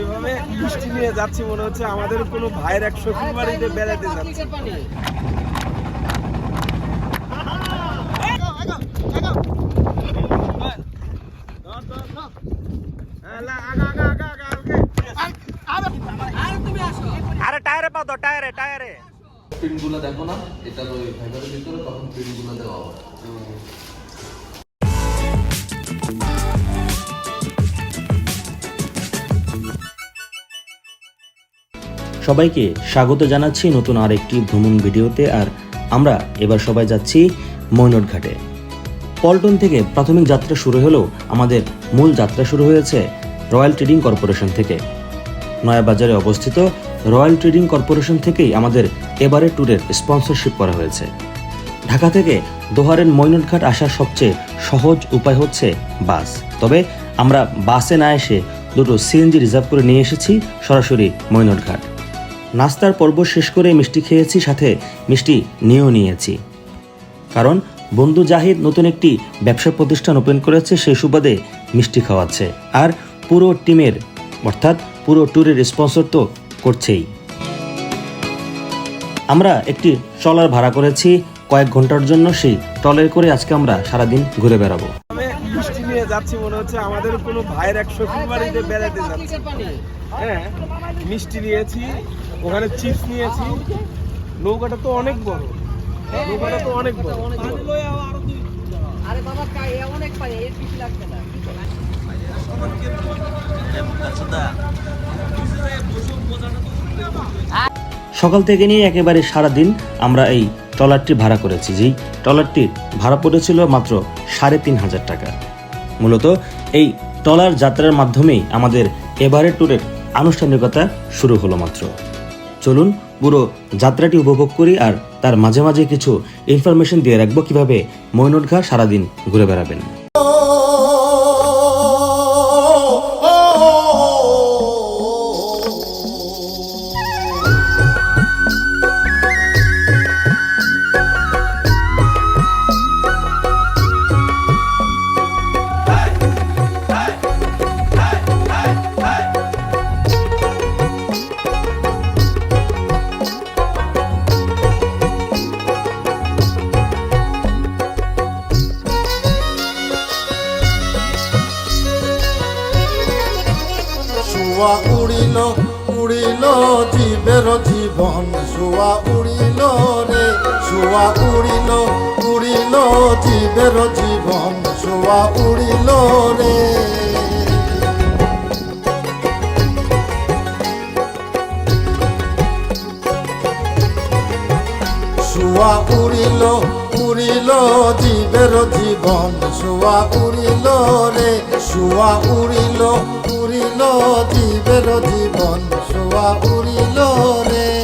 যেভাবে বৃষ্টি নিয়ে যাচ্ছি মনে হচ্ছে আমাদের কোনো ভাইয়ের এক শ্বশুর বাড়িতে বেড়াতে যাচ্ছে। আরে টায়ারে পাও তো টায়ারে টায়ারে। প্রিন্টগুলো দেখো না এটার ওই ফাইবারের ভিতরে তখন প্রিন্টগুলো দেওয়া হয় সবাইকে স্বাগত জানাচ্ছি নতুন আর একটি ভ্রমণ ভিডিওতে, আর আমরা এবার সবাই যাচ্ছি মৈনট ঘাটে পল্টন থেকে প্রাথমিক যাত্রা শুরু হলেও আমাদের মূল যাত্রা শুরু হয়েছে রয়্যাল ট্রেডিং কর্পোরেশন থেকে। নয়াবাজারে অবস্থিত রয়্যাল ট্রেডিং কর্পোরেশন থেকেই আমাদের এবারে ট্যুরের স্পন্সরশিপ করা হয়েছে। ঢাকা থেকে দোহারের মৈনটঘাট আসার সবচেয়ে সহজ উপায় হচ্ছে বাস। তবে আমরা বাসে না এসে দুটো সিএনজি রিজার্ভ করে নিয়ে এসেছি সরাসরি মৈনটঘাট। নাস্তার পর্ব শেষ করে মিষ্টি খেয়েছি, সাথে মিষ্টি নিয়েও নিয়েছি। কারণ বন্ধু জাহিদ নতুন একটি ব্যবসা প্রতিষ্ঠান ওপেন করেছে, সেই সুবাদে মিষ্টি খাওয়াচ্ছে। আর পুরো টিমের, অর্থাৎ পুরো ট্যুরের স্পন্সর তো করছেই। আমরা একটি ট্রলার ভাড়া করেছি, কয়েক ঘণ্টার জন্য সেই ট্রলার করে আজকে আমরা সারাদিন ঘুরে বেড়াবো। আমি বৃষ্টি নিয়ে যাচ্ছি মনে হচ্ছে, আমাদের কোনো ভাইয়ের এক শ্বশুর বাড়িতে বেড়াতে যাচ্ছে। হ্যাঁ মিষ্টি নিয়েছি ওখানে চিপস নিয়েছি। নৌকাটা তো অনেক বড়। নৌকাটা তো অনেক বড়। আরে বাবা অনেক পানি এর বেশি লাগবে না। সকাল থেকে নিয়ে একেবারে সারা দিন আমরা এই ট্রলারটি ভাড়া করেছি যেই ট্রলারটির ভাড়া পড়েছিল মাত্র সাড়ে তিন হাজার টাকা। মূলত এই ট্রলার যাত্রার মাধ্যমেই আমাদের এবারের ট্যুরের আনুষ্ঠানিকতা শুরু হলো মাত্র। চলুন পুরো যাত্রাটি উপভোগ করি আর তার মাঝে মাঝে কিছু ইনফরমেশন দিয়ে রাখব কীভাবে ঘা সারাদিন ঘুরে বেড়াবেন। শুয়া উড়িল উড়িল জীবের জীবন। শুয়া উড়িল রে, শুয়া উড়িল উড়িল জীবের জীবন। শুয়া উড়িল রে।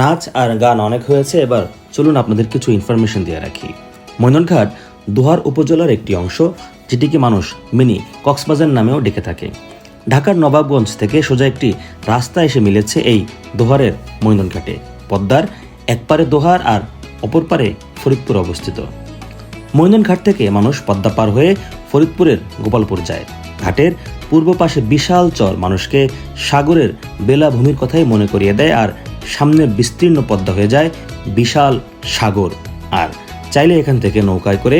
নাচ আর গান অনেক হয়েছে, এবার চলুন আপনাদের কিছু ইনফরমেশন দিয়ে রাখি। মৈনটঘাট দোহার উপজেলার একটি অংশ, যেটিকে মানুষ মিনি কক্সবাজার নামেও ডেকে থাকে। ঢাকার নবাবগঞ্জ থেকে সোজা একটি রাস্তা এসে মিলেছে এই দোহারের মৈনটঘাটে পদ্মার এক পারে দোহার আর অপর পারে ফরিদপুর অবস্থিত। মৈননঘাট থেকে মানুষ পদ্মা পার হয়ে ফরিদপুরের গোপালপুর যায়। ঘাটের পূর্ব পাশে বিশাল চর মানুষকে সাগরের বেলাভূমির কথাই মনে করিয়ে দেয় আর সামনে বিস্তীর্ণ পদ্মা হয়ে যায় বিশাল সাগর। আর চাইলে এখান থেকে নৌকায় করে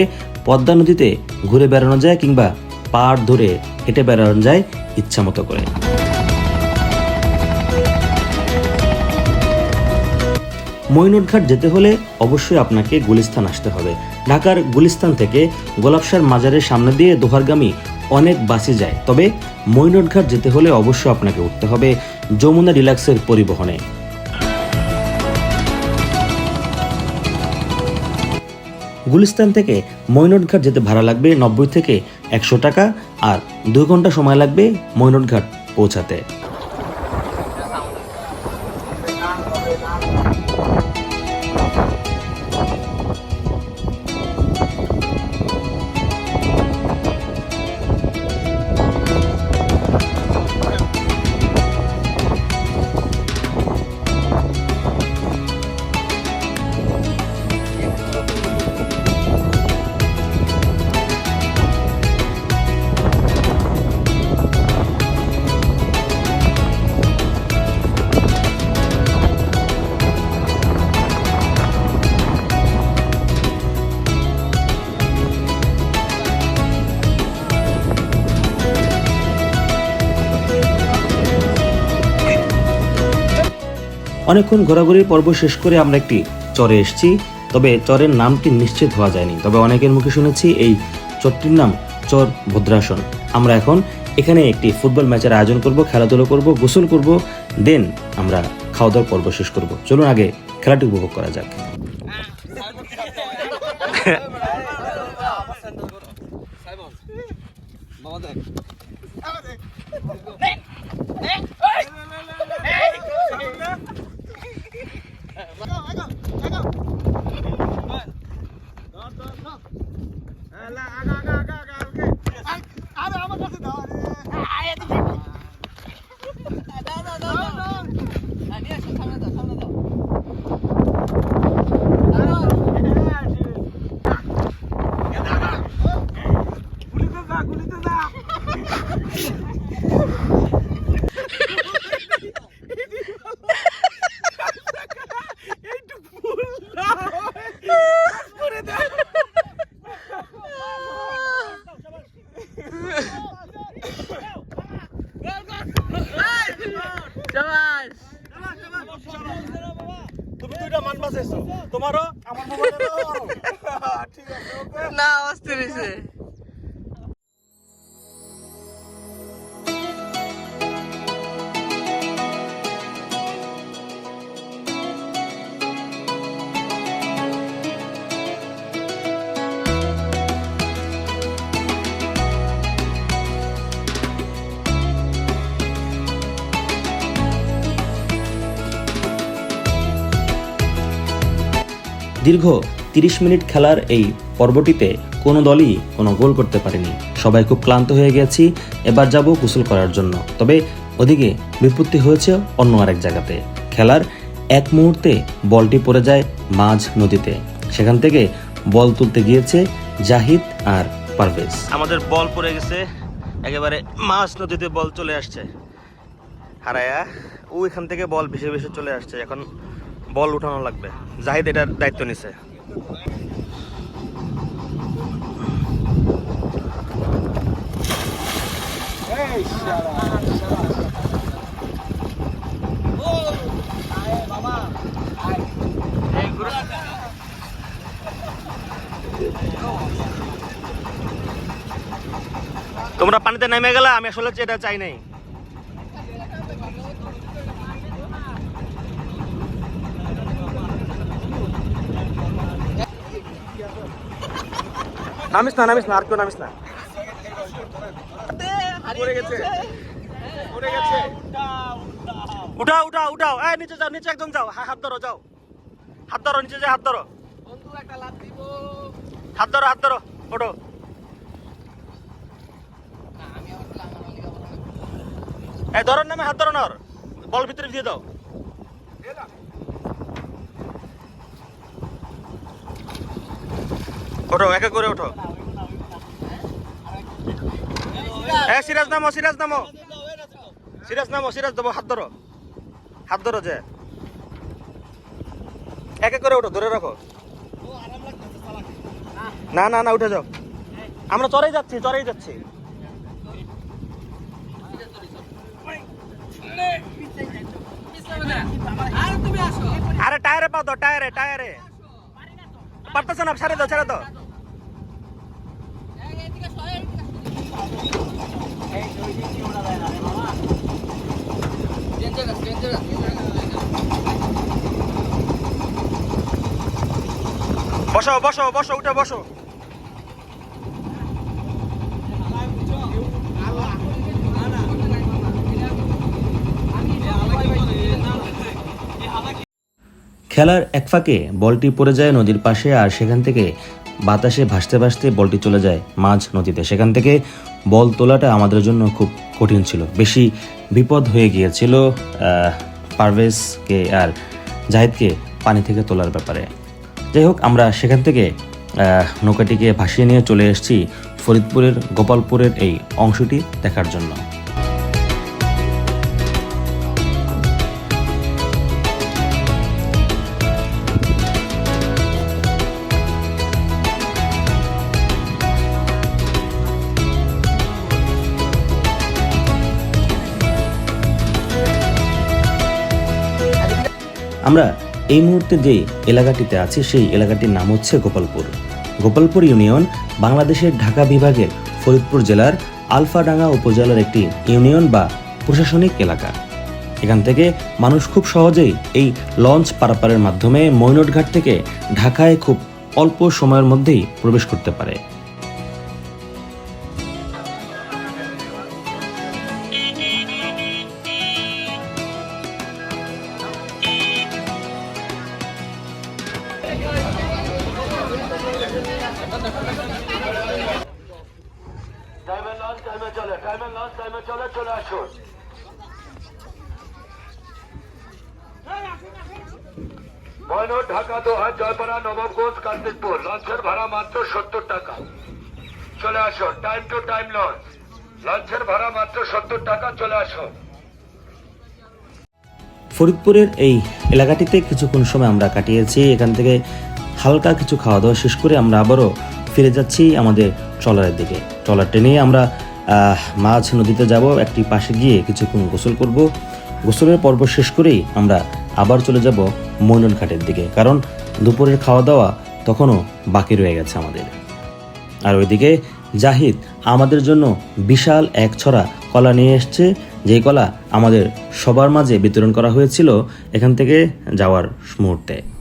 পদ্মা নদীতে ঘুরে বেড়ানো যায় কিংবা পাড় ধরে হেঁটে বেড়ানো যায় ইচ্ছা মতো করে। মৈনটঘাট যেতে হলে অবশ্যই আপনাকে গুলিস্তান আসতে হবে। ঢাকার গুলিস্তান থেকে গোলাপসার মাজারের সামনে দিয়ে দোহারগামী অনেক বাসই যায়। তবে মৈনটঘাট যেতে হলে অবশ্যই আপনাকে উঠতে হবে যমুনা ডিলাক্সের পরিবহনে। গুলিস্তান থেকে মৈনটঘাট যেতে ভাড়া লাগবে নব্বই থেকে একশো টাকা আর দুই ঘণ্টা সময় লাগবে মৈনটঘাট পৌঁছাতে। অনেকক্ষণ ঘোরাঘুরি পর্ব শেষ করে আমরা একটি চরে এসেছি, তবে চরের নামটি নিশ্চিত হওয়া যায়নি। তবে অনেকের মুখে শুনেছি এই চরটির নাম চর ভদ্রাসন। আমরা এখন এখানে একটি ফুটবল ম্যাচের আয়োজন করব, খেলাধুলো করব, গোসল করব, দেন আমরা খাওয়া দাওয়ার পর্ব শেষ করব। চলুন আগে খেলাটি উপভোগ করা যাক নিয়ে আসো সামনে দাও সামনে দাও তুমি দুইটা মান বাঁচাইছো তোমারও? আমার মোবাইলেরও না অস্থির হয়েছে দীর্ঘ তিরিশ মিনিট খেলার এই পর্বটিতে কোনো দলই কোনো গোল করতে পারেনি। সবাই খুব ক্লান্ত হয়ে গেছি, এবার যাব গোসল করার জন্য। তবে ওদিকে বিপত্তি হয়েছে অন্য আরেক জায়গাতে। খেলার এক মুহূর্তে বলটি পড়ে যায় মাঝ নদীতে। সেখান থেকে বল তুলতে গিয়েছে জাহিদ আর পারভেজ। আমাদের বল পড়ে গেছে, একেবারে মাছ নদীতে বল চলে আসছে। হারায়া ওইখান থেকে বল ভেসে ভেসে চলে আসছে। এখন বল উঠানো লাগবে। জাহিদ এটার দায়িত্ব নিছে। তোমরা পানিতে নেমে গেলে আমি আসলে এটা চাই নাই। নামিস না নামিস না আর কেউ নামিস না। উঠাও উঠাও উঠাও। এই নিচে যাও নিচে একদম যাও। হা- হাত ধরো যাও। হাত ধরো নিচে যাও হাত ধরো। হাত ধরো হাত ধরো। ওঠো। এই ধরো নামে হাত ধরো না ওর। বল ভিতরে দিয়ে দাও। ওঠো, একা করে ওঠো। সিরাজ নামো সিরাজ নামো। সিরাজ নামো, সিরাজ দেবো হাত ধরো। হাত ধরো যে। একা করে ওঠো, ধরে রাখো। না না না, উঠে যাও। আমরা চড়াই যাচ্ছি চড়াই যাচ্ছি। আর, টায়ারে পাও তো টায়ারে টায়ারে। পারতেছে না ছেড়ে দাও ছেড়ে দাও। সরে বসো বসো বসো উঠে বসো। খেলার এক ফাঁকে বলটি পড়ে যায় নদীর পাশে আর সেখান থেকে বাতাসে ভাসতে ভাসতে বলটি চলে যায় মাঝ নদীতে। সেখান থেকে বল তোলাটা আমাদের জন্য খুব কঠিন ছিল। বেশি বিপদ হয়ে গিয়েছিল পারভেজকে আর জাহিদকে পানি থেকে তোলার ব্যাপারে। যাই হোক, আমরা সেখান থেকে নৌকাটিকে ভাসিয়ে নিয়ে চলে এসেছি ফরিদপুরের, গোপালপুরের এই অংশটি দেখার জন্য। আমরা এই মুহূর্তে যে এলাকাটিতে আছি, সেই এলাকাটির নাম হচ্ছে গোপালপুর। গোপালপুর ইউনিয়ন বাংলাদেশের ঢাকা বিভাগের ফরিদপুর জেলার আলফাডাঙ্গা উপজেলার একটি ইউনিয়ন বা প্রশাসনিক এলাকা। এখান থেকে মানুষ খুব সহজেই এই লঞ্চ পারাপারের মাধ্যমে মৈনটঘাট থেকে ঢাকায় খুব অল্প সময়ের মধ্যেই প্রবেশ করতে পারে। টাইম টু টাইম লঞ্চ লঞ্চের ভাড়া মাত্র সত্তর টাকা, চলে আসুন ফরিদপুরের এই এলাকাটিতে কিছুক্ষণ সময় আমরা কাটিয়েছি। এখান থেকে হালকা কিছু খাওয়া দাওয়া শেষ করে আমরা আবারও ফিরে যাচ্ছি আমাদের ট্রলারের দিকে। ট্রলার টেনে আমরা মাছ নদীতে যাব, একটি পাশে গিয়ে কিছুক্ষণ গোসল করব। গোসলের পর্ব শেষ করেই আমরা আবার চলে যাব মৈনন ঘাটের দিকে। কারণ দুপুরের খাওয়া দাওয়া তখনও বাকি রয়ে গেছে আমাদের। আর ওইদিকে জাহিদ আমাদের জন্য বিশাল এক ছড়া কলা নিয়ে এসছে। যে কলা আমাদের সবার মাঝে বিতরণ করা হয়েছিল এখান থেকে যাওয়ার মুহূর্তে।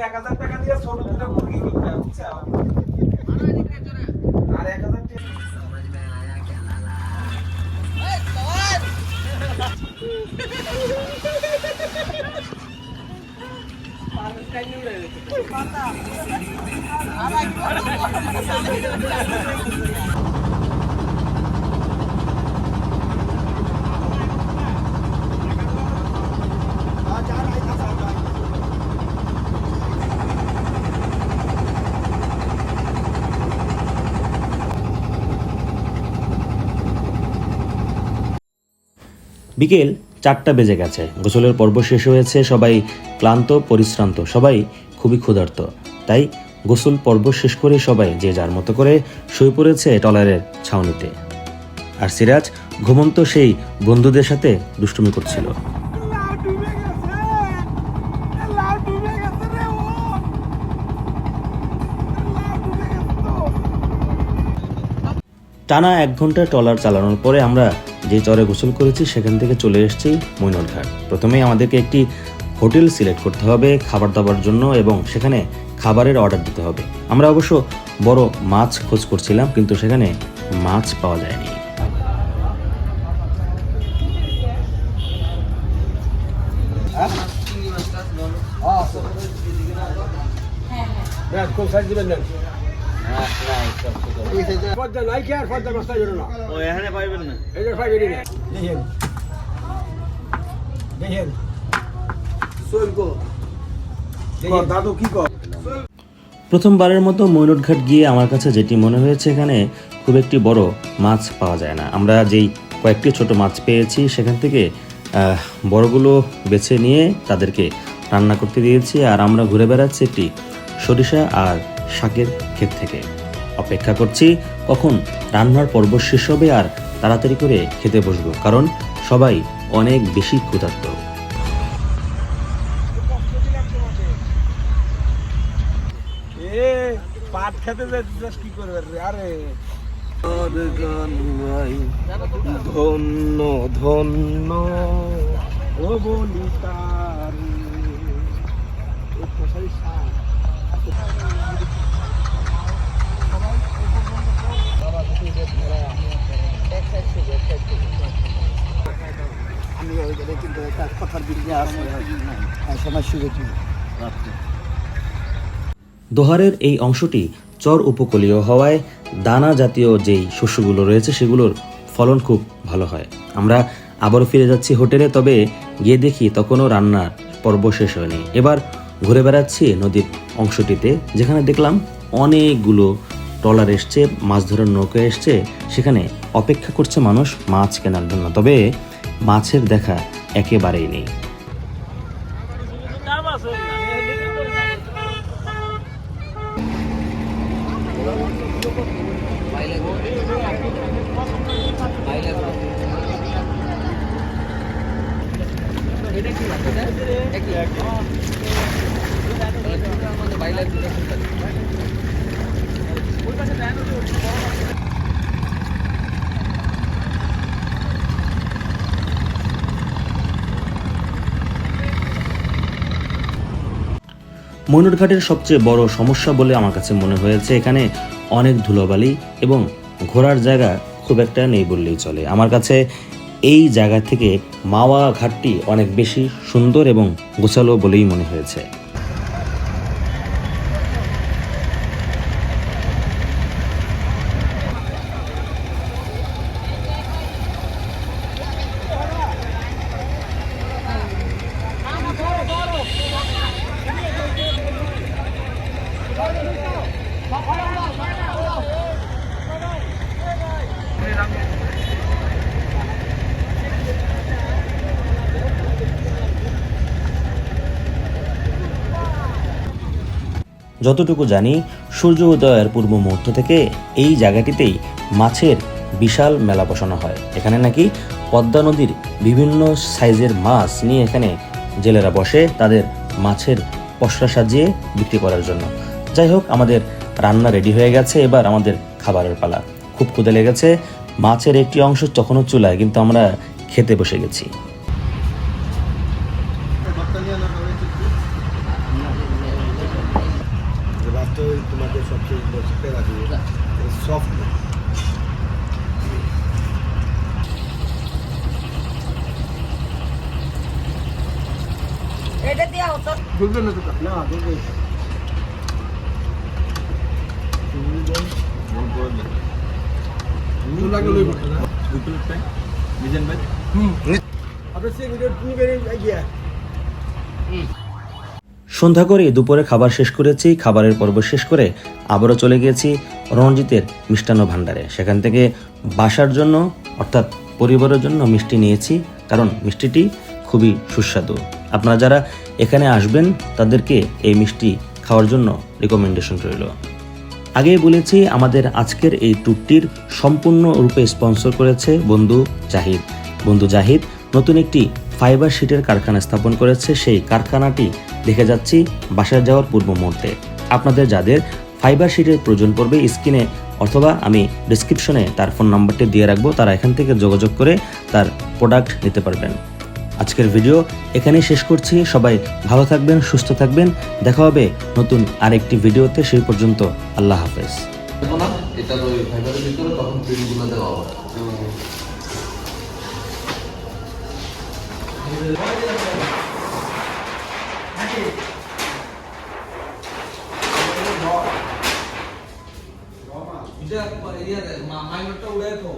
এক হাজার টাকা দিয়ে ছোট দুটো মুরগি কিনতে বুঝছ? মানো এদিকে চলে আর এক হাজার টাকা এই সওয়াল বিকেল চারটা বেজে গেছে। গোসলের পর্ব শেষ হয়েছে, সবাই ক্লান্ত, পরিশ্রান্ত, সবাই খুবই ক্ষুধার্ত। তাই গোসল পর্ব শেষ করে সবাই যে যার মতো করে শুয়ে পড়েছে টলারের ছাউনিতে। আর সিরাজ ঘুমন্ত সেই বন্ধুদের সাথে দুষ্টুমি করছিল। টানা এক ঘণ্টা ট্রলার চালানোর পরে আমরা যে চরে গোসল করেছি সেখান থেকে চলে এসেছি মৈনট ঘাট প্রথমেই আমাদেরকে একটি হোটেল সিলেক্ট করতে হবে খাবার দাবার জন্য এবং সেখানে খাবারের অর্ডার দিতে হবে। আমরা অবশ্য বড় মাছ খোঁজ করছিলাম কিন্তু সেখানে মাছ পাওয়া যায়নি। নেন কোন সাইজ দিবেন নেন প্রথমবারের মতো মৈনটঘাট গিয়ে আমার কাছে যেটি মনে হয়েছে এখানে খুব একটি বড় মাছ পাওয়া যায় না। আমরা যেই কয়েকটি ছোট মাছ পেয়েছি, সেখান থেকে বড়গুলো বেছে নিয়ে তাদেরকে রান্না করতে দিয়েছি। আর আমরা ঘুরে বেড়াচ্ছি একটি সরিষা আর শাকের ক্ষেত থেকে। অপেক্ষা করছি কখন রান্নার পর্ব শেষ হবে আর তাড়াতাড়ি করে খেতে বসবো কারণ সবাই অনেক বেশি ক্ষুধার্ত। পাট খেতে যাচ্ছিস কি করবে আরে। ধন্য ধন্য। ও বলি তার। আমি ওই জায়গায় কিন্তু একটা কথার সময় সুযোগ দোহারের এই অংশটি চর উপকূলীয় হওয়ায় দানা জাতীয় যেই শস্যগুলো রয়েছে সেগুলোর ফলন খুব ভালো হয়। আমরা আবারও ফিরে যাচ্ছি হোটেলে, তবে গিয়ে দেখি তখনও রান্নার পর্ব শেষ হয়নি। এবার ঘুরে বেড়াচ্ছি নদীর অংশটিতে, যেখানে দেখলাম অনেকগুলো ট্রলার এসছে, মাছ ধরার নৌকা এসছে, সেখানে অপেক্ষা করছে মানুষ মাছ কেনার জন্য। তবে মাছের দেখা একেবারেই নেই। ময়ূরঘাটের সবচেয়ে বড় সমস্যা বলে আমার কাছে মনে হয়েছে, এখানে অনেক ধুলোবালি এবং ঘোরার জায়গা খুব একটা নেই বললেই চলে। আমার কাছে এই জায়গা থেকে মাওয়া ঘাটটি অনেক বেশি সুন্দর এবং গোছালো বলেই মনে হয়েছে। যতটুকু জানি, সূর্য উদয়ের পূর্ব মুহূর্ত থেকে এই জায়গাটিতেই মাছের বিশাল মেলা বসানো হয়। এখানে নাকি পদ্মা নদীর বিভিন্ন সাইজের মাছ নিয়ে এখানে জেলেরা বসে তাদের মাছের পসরা সাজিয়ে বিক্রি করার জন্য। যাই হোক, আমাদের রান্না রেডি হয়ে গেছে। এবার আমাদের খাবারের পালা। খুব ক্ষুদে লেগেছে। মাছের একটি অংশ তখনও চুলায়, কিন্তু আমরা খেতে বসে গেছি রাস্তা তোমাদের সবচেয়ে সেরা সফট এটা দেওয়া হতো বুঝবেন না তো না বুঝবে লাগে লইব না দুপুরের টাইম মিজান ভাই হুম আপনি তুমি বেরিয়ে গিয়া সন্ধ্যা করে দুপুরে খাবার শেষ করেছি, খাবারের পর্ব শেষ করে আবারও চলে গিয়েছি রণজিতের মিষ্টান্ন ভাণ্ডারে। সেখান থেকে বাসার জন্য, অর্থাৎ পরিবারের জন্য মিষ্টি নিয়েছি, কারণ মিষ্টিটি খুবই সুস্বাদু। আপনারা যারা এখানে আসবেন, তাদেরকে এই মিষ্টি খাওয়ার জন্য রিকমেন্ডেশন রইল। আগেই বলেছি, আমাদের আজকের এই ট্যুরটির সম্পূর্ণ রূপে স্পন্সর করেছে বন্ধু জাহিদ। বন্ধু জাহিদ নতুন একটি ফাইবার শিটের কারখানা স্থাপন করেছে। সেই কারখানাটি দেখে যাচ্ছি বাসায় যাওয়ার পূর্ব মুহূর্তে। আপনাদের যাদের ফাইবার শিটের প্রয়োজন পড়বে স্ক্রিনে অথবা আমি ডিসক্রিপশনে তার ফোন নাম্বারটি দিয়ে রাখব। তারা এখান থেকে যোগাযোগ করে তার প্রোডাক্ট নিতে পারবেন। আজকের ভিডিও এখানেই শেষ করছি। সবাই ভালো থাকবেন সুস্থ থাকবেন। দেখা হবে নতুন আরেকটি ভিডিওতে সেই পর্যন্ত আল্লাহ হাফেজ। দেখো ওই ফাইবারের ভিতরে তখন প্রিন্টগুলো দেওয়া হয় মাইনরটা উড়ে তো